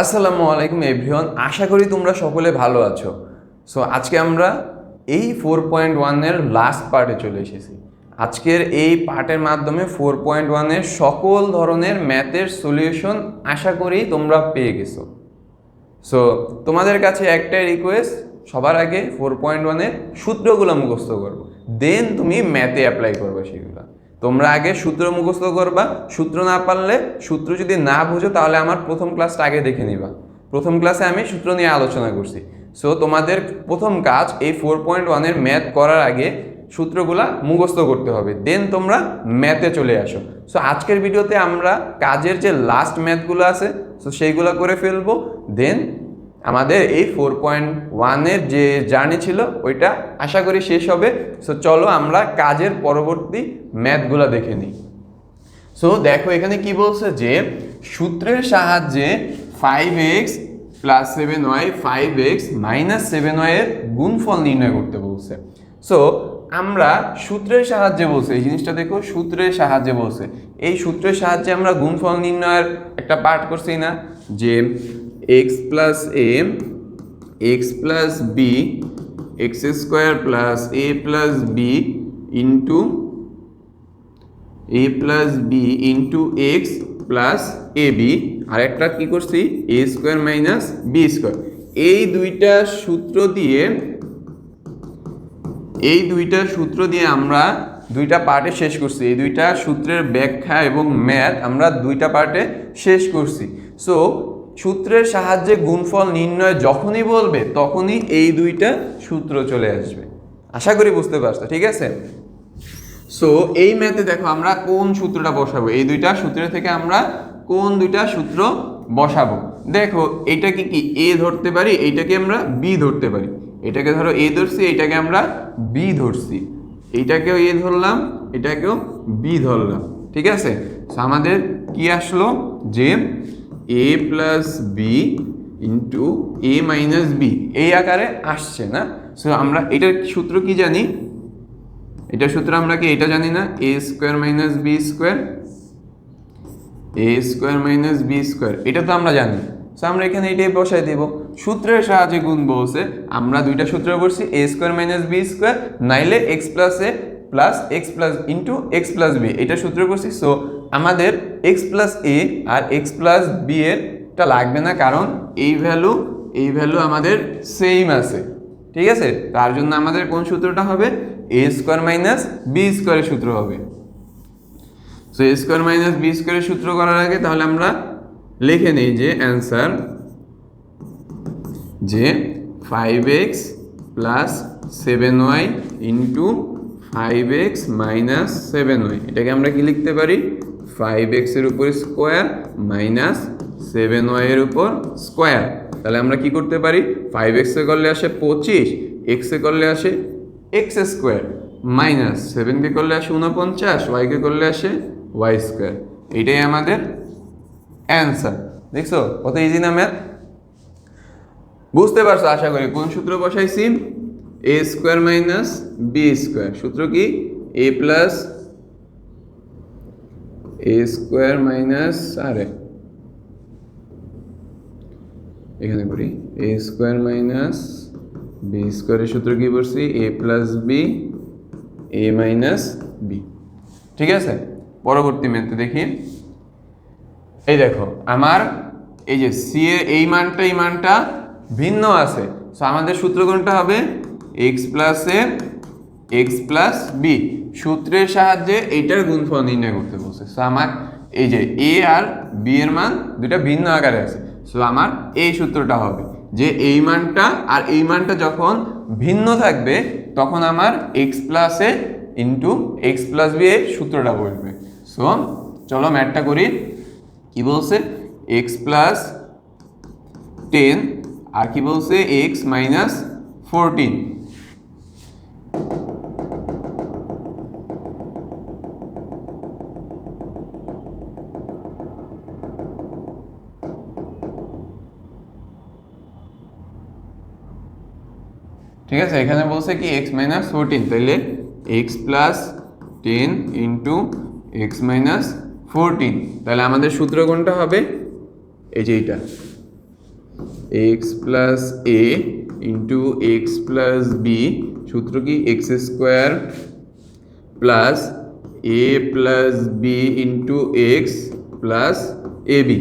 আসসালামু আলাইকুম এভরিওয়ান, আশা করি তোমরা সকলে ভালো আছো। সো আজকে আমরা এই ফোর পয়েন্ট ওয়ানের লাস্ট পার্টে চলে এসেছি। আজকের এই পার্টের মাধ্যমে ফোর পয়েন্ট ওয়ানের সকল ধরনের ম্যাথের সলিউশন আশা করি তোমরা পেয়ে গেছো। সো তোমাদের কাছে একটাই রিকোয়েস্ট সবার আগে ফোর পয়েন্ট ওয়ানের সূত্রগুলো মুখস্থ করব। দেন তুমি ম্যাথে অ্যাপ্লাই করবে সেগুলো। তোমরা আগে সূত্র মুখস্থ করবা, সূত্র না পারলে সূত্র যদি না বুঝো, তাহলে আমার প্রথম ক্লাসটা আগে দেখে নিবা। প্রথম ক্লাসে আমি সূত্র নিয়ে আলোচনা করছি। সো তোমাদের প্রথম কাজ এই ফোর পয়েন্ট ওয়ানের ম্যাথ করার আগে সূত্রগুলা মুখস্থ করতে হবে। দেন তোমরা ম্যাথে চলে আসো। সো আজকের ভিডিওতে আমরা কাজের যে লাস্ট ম্যাথগুলো আছে সো সেইগুলো করে ফেলব। দেন আমাদের এই ফোর পয়েন্ট ওয়ানের যে জার্নি ছিল, ওইটা আশা করি শেষ হবে। সো চলো আমরা কাজের পরবর্তী ম্যাথগুলো দেখে নিই। সো দেখো এখানে কি বলছে যে, সূত্রের সাহায্যে five X plus seven Y five X minus seven ওয়াইয়ের গুণফল নির্ণয় করতে বলছে। সো আমরা সূত্রের সাহায্যে বলছে, এই জিনিসটা দেখো, সূত্রের সাহায্যে বলছে। এই সূত্রের সাহায্যে আমরা গুণফল নির্ণয়ের একটা পার্ট করছি না, যে X plus A X plus B X square plus A plus B into A plus B into X plus A B আর একটা কী করছি? A square minus B square এই দুইটা সূত্র দিয়ে, এই দুইটা সূত্র দিয়ে আমরা দুইটা পার্টে শেষ করছি। এই দুইটা সূত্রের ব্যাখ্যা এবং ম্যাথ আমরা দুইটা পার্টে শেষ করছি। সো সূত্রের সাহায্যে গুণফল নির্ণয় যখনই বলবে, তখনই এই দুইটা সূত্র চলে আসবে। আশা করি বুঝতে পারছ, ঠিক আছে? সো এই ম্যাথে দেখো আমরা কোন সূত্রটা বসাবো? এই দুইটা সূত্রের থেকে আমরা কোন দুইটা সূত্র বসাবো? দেখো এইটাকে কি এ ধরতে পারি? এইটাকে আমরা বি ধরতে পারি। এটাকে ধরো এ ধরছি, এটাকে আমরা বি ধরছি। এইটাকেও এ ধরলাম, এটাকেও বি ধরলাম, ঠিক আছে? আমাদের কি আসলো? যে A plus B into A minus B এই আকারে আসছে না? সো আমরা এটার সূত্র কি জানি? এটা সূত্র আমরা কি এটা জানি না? A square minus B square A square minus B square এটা তো আমরা জানি। সো আমরা এখানে এটাই বসাই দেব। সূত্রের সাহায্যে গুণ বলছে, আমরা দুইটা সূত্র বলছি A square minus B square নাইলে X plus A plus X plus into X plus B এটা সূত্র করছি। সো আমাদের এক্স প্লাস এ আর এক্স প্লাস বি এরটা লাগবে না, কারণ এই ভ্যালু এই ভ্যালু আমাদের সেম আছে। ঠিক আছে? তার জন্য আমাদের কোন সূত্রটা হবে? এ স্কোয়ার মাইনাস বি স্কোয়ারের সূত্র হবে। So A square minus B স্কোয়ারের সূত্র করার আগে তাহলে আমরা লিখে নিই যে অ্যান্সার যে five X plus seven Y into five X minus seven Y এটাকে আমরা কি লিখতে পারি? ফাইভ এক্সের উপর স্কোয়ার মাইনাস সেভেন ওয়াইয়ের উপর স্কোয়ার তাহলে আমরা কি করতে পারি? ফাইভ এক্সে করলে আসে পঁচিশ এক্সে করলে আসে এক্স স্কোয়ার মাইনাস সেভেনকে করলে আসে উনপঞ্চাশ ওয়াইকে করলে আসে ওয়াই স্কোয়ার এটাই আমাদের অ্যান্সার দেখছ? কত ইজি না ম্যাথ বুঝতে পারছ? আশা করি। কোন সূত্র বসাইছি? A square minus B square সূত্র কি? A plus A square minus আরে এখানে করি। এ স্কোয়ার মাইনাস বি স্কোয়ারের সূত্র কি বলছি? A plus B A minus B ঠিক আছে? পরবর্তী ম্যাথে দেখি। এই দেখো, আমার এই যে সি এর এই মানটা এই মানটা ভিন্ন আছে। সো আমাদের সূত্র কোনটা হবে? X plus A X plus B সূত্রের সাহায্যে এইটার গুণফল নির্ণয় করতে বলছে। সো আমার এই যে এ আর বি এর মান দুটা ভিন্ন আকারে আছে। সো আমার এই সূত্রটা হবে যে এই মানটা আর এই মানটা যখন ভিন্ন থাকবে, তখন আমার X plus into X plus B এর সূত্রটা বসবে। সো চলো ম্যাটটা করি। কি বলছে? এক্স প্লাস টেন আর কি বলছে? এক্স মাইনাস ফোরটিন ঠিক আছে? এখানে বলছে কি এক্স মাইনাস ফোরটিন তাইলে X plus ten into X minus fourteen তাহলে আমাদের সূত্র কোনটা হবে? এই যে এইটা। X plus A into X plus B সূত্র কি? X square plus A plus B into X plus A B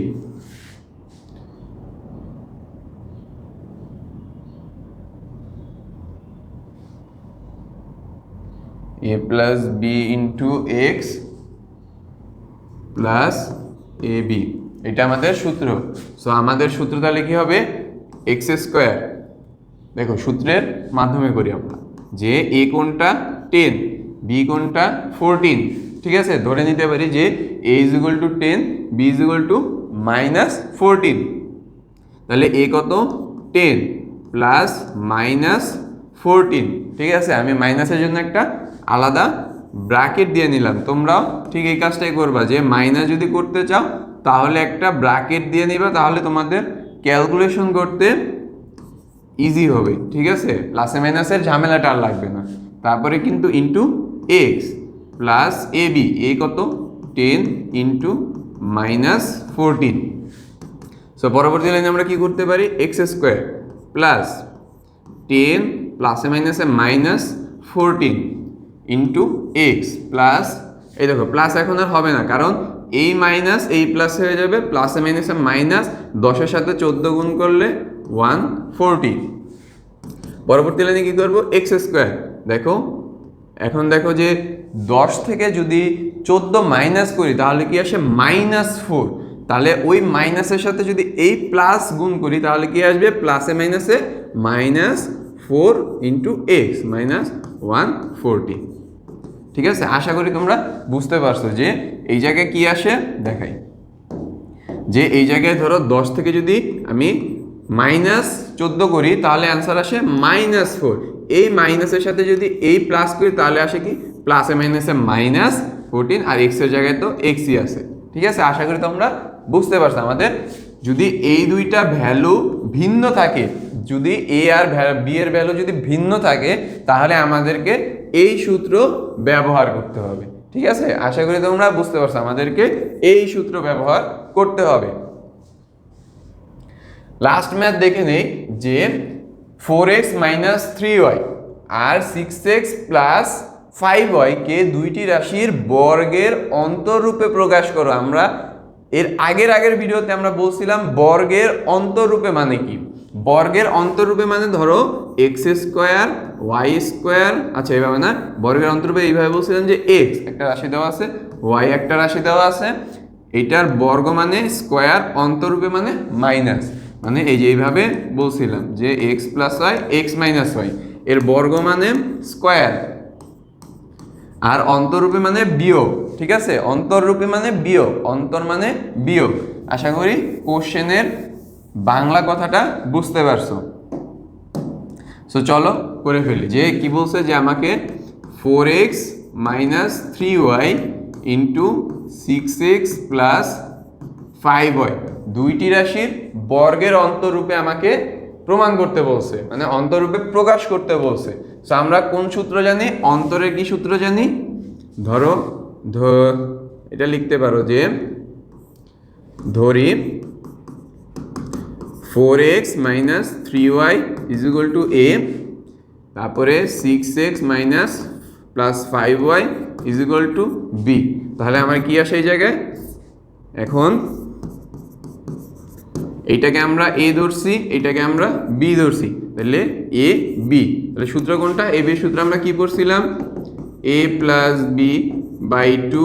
A plus B into X plus A B এটা আমাদের সূত্র। সো আমাদের সূত্র তাহলে কি হবে? এক্স স্কোয়ার দেখো, সূত্রের মাধ্যমে করি আমরা। যে এ কোনটা টেন বি কোনটা ফোরটিন ঠিক আছে? ধরে নিতে পারি যে A is equal to ten B is equal to minus fourteen তাহলে এ কত? টেন প্লাস মাইনাস ফোরটিন ঠিক আছে? আমি মাইনাসের জন্য একটা আলাদা ব্র্যাকেট দিয়ে নিলাম। তোমরাও ঠিক এই কাজটাই করবা। যে মাইনাস যদি করতে চাও, তাহলে একটা ব্র্যাকেট দিয়ে নিবা, তাহলে তোমাদের ক্যালকুলেশন করতে ইজি হবে। ঠিক আছে? প্লাসে মাইনাসের ঝামেলাটা আর লাগবে না। তারপরে কিন্তু into X plus A B A কত? Ten into minus fourteen so পরবর্তী লাইনে আমরা কি করতে পারি? এক্স স্কোয়ার প্লাস টেন প্লাসে মাইনাসে minus fourteen into X plus এই দেখো প্লাস এখন আর হবে না, কারণ এই মাইনাস এই প্লাস হয়ে যাবে প্লাসে মাইনাসে মাইনাস দশের সাথে চোদ্দ গুণ করলে ওয়ান ফোরটি পরবর্তী লাইনে কী করব? এক্স স্কোয়ার দেখো, এখন দেখো যে দশ থেকে যদি চোদ্দ মাইনাস করি, তাহলে কি আসে মাইনাস ফোর তাহলে ওই মাইনাসের সাথে যদি এই প্লাস গুণ করি, তাহলে কি আসবে? প্লাসে মাইনাসে minus four into X minus one forty ঠিক আছে? আশা করি তোমরা বুঝতে পারছ যে এই জায়গায় কি আসে? দেখাই। যে এই জায়গায় ধরো দশ থেকে যদি আমি মাইনাস চোদ্দ করি, তাহলে অ্যান্সার আসে মাইনাস ফোর এই মাইনাসের সাথে যদি এই প্লাস করি, তাহলে আসে কি? প্লাসে মাইনাসে মাইনাস ফোরটিন আর এক্সের জায়গায় তো এক্সই আছে। ঠিক আছে? আশা করি তোমরা বুঝতে পারছ। আমাদের যদি এই দুইটা ভ্যালু ভিন্ন থাকে যদি এ আর বি এর ভ্যালু যদি ভিন্ন থাকে, তাহলে আমাদেরকে এই সূত্র ব্যবহার করতে হবে। ঠিক আছে? আশা করি তোমরা বুঝতে পারছ, আমাদেরকে এই সূত্র ব্যবহার করতে হবে। লাস্ট ম্যাথ দেখে নেই যে four X minus three Y আর সিক্স এক্স প্লাস ফাইভ ওয়াইকে দুইটি রাশির বর্গের অন্তরূপে প্রকাশ করো। আমরা এর আগের আগের ভিডিওতে আমরা বলছিলাম বর্গের অন্তরূপে মানে কি? বর্গের অন্তরূপে মানে ধরো এক্স স্কোয়ার ওয়াই স্কোয়ার আচ্ছা এইভাবে না? বর্গের অন্তরূপে এইভাবে বলছিলাম যে এক্স একটা রাশি দেওয়া আছে ওয়াই একটা রাশি দেওয়া আছে, এটার বর্গ মানে স্কোয়ার অন্তরূপে মানে মাইনাস মানে এই যে এইভাবে বলছিলাম যে X plus Y X minus Y এর বর্গ মানে স্কোয়ার। আর অন্তরূপে মানে বিয়োগ, ঠিক আছে? অন্তররূপে মানে বিয়োগ, অন্তর মানে বিয়োগ। আশা করি কোশ্চেনের বাংলা কথাটা বুঝতে পারছ। সো চলো করে ফেলি। যে কি বলছে যে আমাকে four X minus three Y into six X plus five Y দুইটি রাশির বর্গের অন্তরূপে আমাকে প্রমাণ করতে বলছে মানে অন্তরূপে প্রকাশ করতে বলছে। সো আমরা কোন সূত্র জানি? অন্তরের কি সূত্র জানি? ধরো, ধ- এটা লিখতে পারো যে ধরি four X minus three Y is equal to A তারপরে six X minus plus five Y is equal to B তাহলে আমার কি আসে এই জায়গায়? এখন এইটাকে আমরা এ ধরছি, এটাকে আমরা বি ধরছি। তাহলে এ বি তাহলে সূত্র কোনটা? এ বি সূত্র আমরা কি পড়ছিলাম? A plus B by two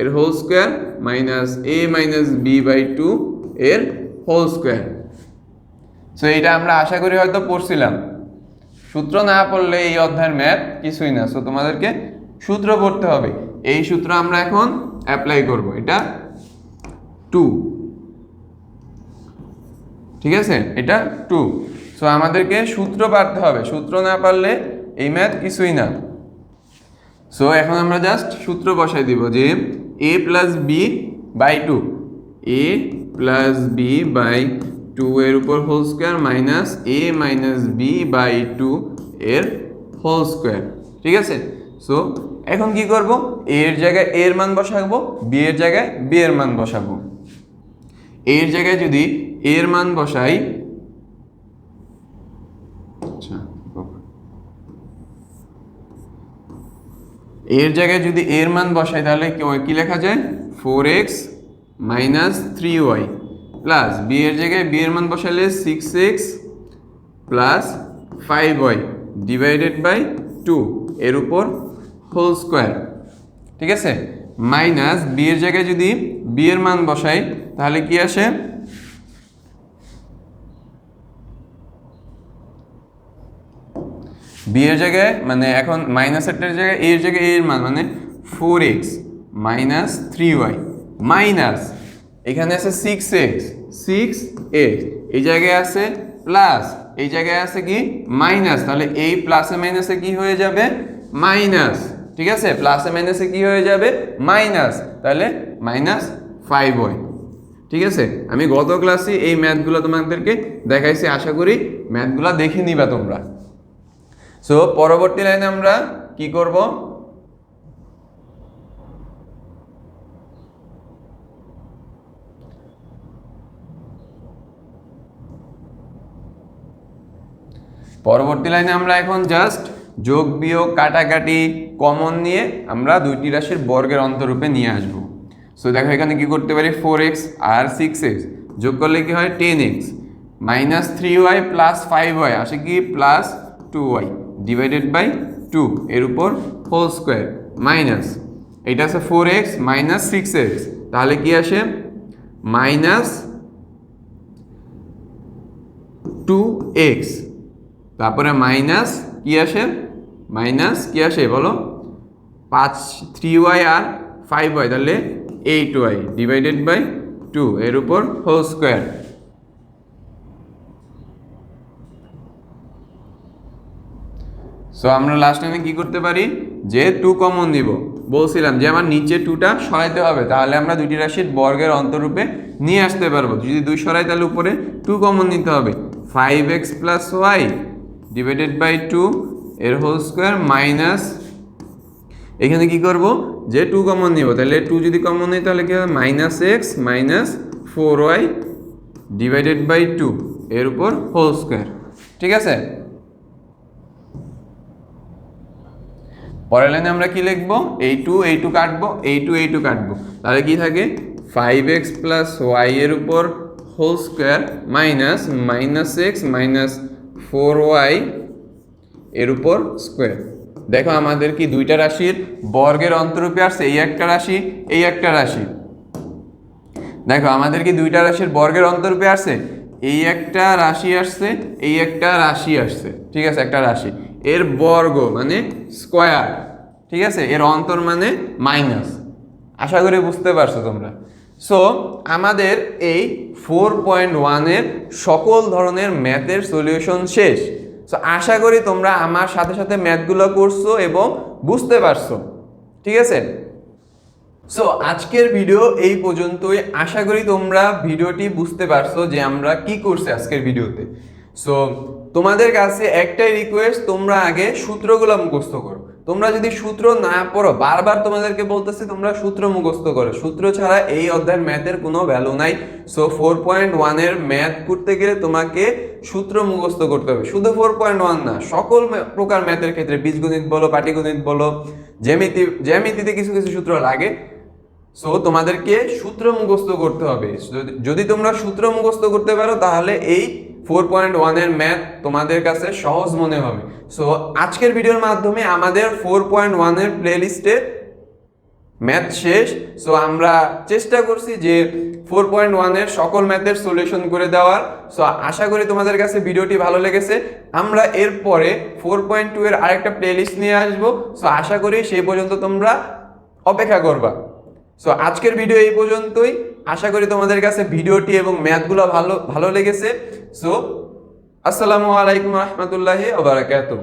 এর whole square minus A minus B by two এর হোল স্কোয়ার সো এটা আমরা আশা করি হয়তো পড়ছিলাম। সূত্র না পড়লে এই অধ্যায়ের ম্যাথ কিছুই না। সো তোমাদেরকে সূত্র পড়তে হবে। এই সূত্র আমরা এখন অ্যাপ্লাই করব। এটা টু ঠিক আছে? এটা টু সো আমাদেরকে সূত্র পারতে হবে। সূত্র না পারলে এই ম্যাথ কিছুই না। সো এখন আমরা জাস্ট সূত্র বসাই দিব যে A plus B by two A plus B by two এর উপর whole square minus A minus B by two এর হোল স্কোয়ার ঠিক আছে? সো এখন কি করব? এর জায়গায় এর মান বসাবো বি এর জায়গায় বি এর মান বসাবো। এর জায়গায় যদি এর মান বসাই এর জায়গায় যদি এর মান বসাই, তাহলে কি- লেখা যায়? Four X minus three Y plus B এর জায়গায় বি এর মান বসালে six X plus five Y divided by two এর উপর হোল স্কোয়ার ঠিক আছে? মাইনাস বি এর জায়গায় যদি বি এর মান বসাই, তাহলে কি আসে? বি এর জায়গায় মানে এখন মাইনাসেরটার জায়গায় এর জায়গায় এর মান মানে four X minus three Y minus এখানে আছে সিক্স এক্স সিক্স এক্স এই জায়গায় আছে প্লাস এই জায়গায় আছে কি? মাইনাস তাহলে এই প্লাসে মাইনাসে কি হয়ে যাবে? মাইনাস ঠিক আছে? প্লাসে মাইনাসে কি হয়ে যাবে? মাইনাস তাহলে মাইনাস ফাইভ ওয়াই ঠিক আছে? আমি গত ক্লাসে এই ম্যাথগুলো তোমাদেরকে দেখাইছি, আশা করি ম্যাথগুলো দেখে নিবা তোমরা। সো পরবর্তী লাইনে আমরা কি করব? পরবর্তী লাইনে আমরা এখন জাস্ট যোগ, বিয়োগ, কাটাকাটি, কমন নিয়ে আমরা দুইটি রাশির বর্গের অন্তরূপে নিয়ে আসব। সো দেখো এখানে কি করতে পারি? ফোর এক্স আর সিক্স এক্স যোগ করলে কি হয়? Ten X minus three Y plus five Y আসে কি? Plus two Y divided by two এর উপর হোল স্কোয়ার মাইনাস এটা আছে four X minus six X তাহলে কি আসে? মাইনাস টু এক্স তারপরে মাইনাস কি আসে? মাইনাস কি আসে? বলো। পাঁচ থ্রি ওয়াই আর ফাইভ ওয়াই তাহলে eight Y divided by two এর উপর হোল স্কোয়ার সো আমরা লাস্ট টাইমে কি করতে পারি? যে টু কমন দিব। বলছিলাম যে আমার নিচে টুটা সরাইতে হবে, তাহলে আমরা দুইটি রাশির বর্গের অন্তরূপে নিয়ে আসতে পারব। যদি দুই সরাই, তাহলে উপরে টু কমন নিতে হবে। Five X plus Y divided by two এর হোল স্কোয়ার মাইনাস এখানে কি করব? যে টু কমন নিব, তাহলে টু যদি কমন নিই, তাহলে কি হবে? Minus X minus four Y divided by two এর উপর হোল স্কোয়ার ঠিক আছে? পরের লাইনে আমরা কি লিখব? এই টু এই টু কাটবো। এই টু এই টু কাটবো। তাহলে কি থাকে? ফাইভ এক্স প্লাস ওয়াই এর উপর whole square minus minus X minus four Y এর উপর স্কোয়ার দেখো আমাদের কি দুইটা রাশির বর্গের অন্তরূপে আসছে। এই একটা রাশি, এই একটা রাশি। দেখো আমাদের কি দুইটা রাশির বর্গের অন্তরূপে আসছে? এই একটা রাশি আসছে, এই একটা রাশি আসছে। ঠিক আছে, একটা রাশি। এর বর্গ মানে স্কোয়ার, ঠিক আছে? এর অন্তর মানে মাইনাস। আশা করি বুঝতে পারছ তোমরা। সো আমাদের এই ফোর পয়েন্ট ওয়ানের সকল ধরনের ম্যাথের সলিউশন শেষ। সো আশা করি তোমরা আমার সাথে সাথে ম্যাথগুলো করছ এবং বুঝতে পারছ। ঠিক আছে? সো আজকের ভিডিও এই পর্যন্তই। আশা করি তোমরা ভিডিওটি বুঝতে পারছ যে আমরা কি করছি আজকের ভিডিওতে সো তোমাদের কাছে একটাই রিকোয়েস্ট তোমরা আগে সূত্রগুলো মুখস্থ করো। তোমরা যদি সূত্র না পড়ো, বারবার তোমাদেরকে বলতেছি, তোমরা সূত্র মুখস্থ করো। সূত্র ছাড়া এই অধ্যায়ের ম্যাথের কোনো ভ্যালু নাই। সো ফোর পয়েন্ট ওয়ানের ম্যাথ করতে গেলে তোমাকে সূত্র মুখস্থ করতে হবে। শুধু ফোর পয়েন্ট ওয়ান না, সকল প্রকার ম্যাথের ক্ষেত্রে বীজগণিত বলো, পাটিগণিত বলো, জ্যামিতি জ্যামিতিতে কিছু কিছু সূত্র লাগে। সো তোমাদেরকে সূত্র মুখস্থ করতে হবে। যদি- তোমরা সূত্র মুখস্থ করতে পারো, তাহলে এই ফোর পয়েন্ট ওয়ানের ম্যাথ তোমাদের কাছে সহজ মনে হবে। সো আজকের ভিডিওর মাধ্যমে আমাদের ফোর পয়েন্ট ওয়ানের প্লেলিস্টে ম্যাথ শেষ। সো আমরা চেষ্টা করছি যে ফোর পয়েন্ট ওয়ানের সকল ম্যাথের সলিউশন করে দেওয়ার। সো আশা করি তোমাদের কাছে ভিডিওটি ভালো লেগেছে। আমরা এরপরে ফোর পয়েন্ট টু এর আরেকটা প্লেলিস্ট নিয়ে আসব। সো আশা করি সেই পর্যন্ত তোমরা অপেক্ষা করবা। সো আজকের ভিডিও এই পর্যন্তই। আশা করি তোমাদের কাছে ভিডিওটি এবং ম্যাথগুলো ভালো ভালো লেগেছে। সো আসসালামু আলাইকুম রহমতুল্লাহি ওবারাকাতুহ